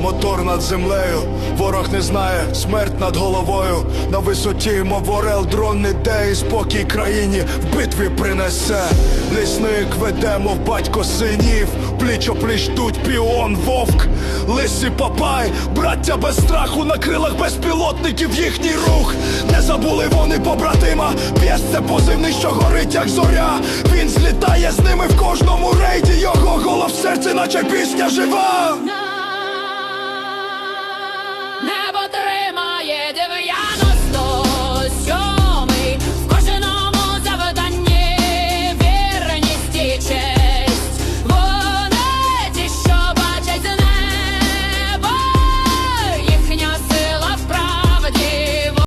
Мотор над землею. Ворог не знає, смерть над головою. На висоті, мов орел, дрон іде і спокій країні в битві принесе. Лісник веде, мов батько синів, пліч опліч тут піон, вовк, лисі папай, браття без страху на крилах безпілотників їхній рух. Не забули вони побратима. П'єс це позивний, що горить, як зоря. Він злітає з ними в кожному рейді. Його голос в серці, наче пісня жива.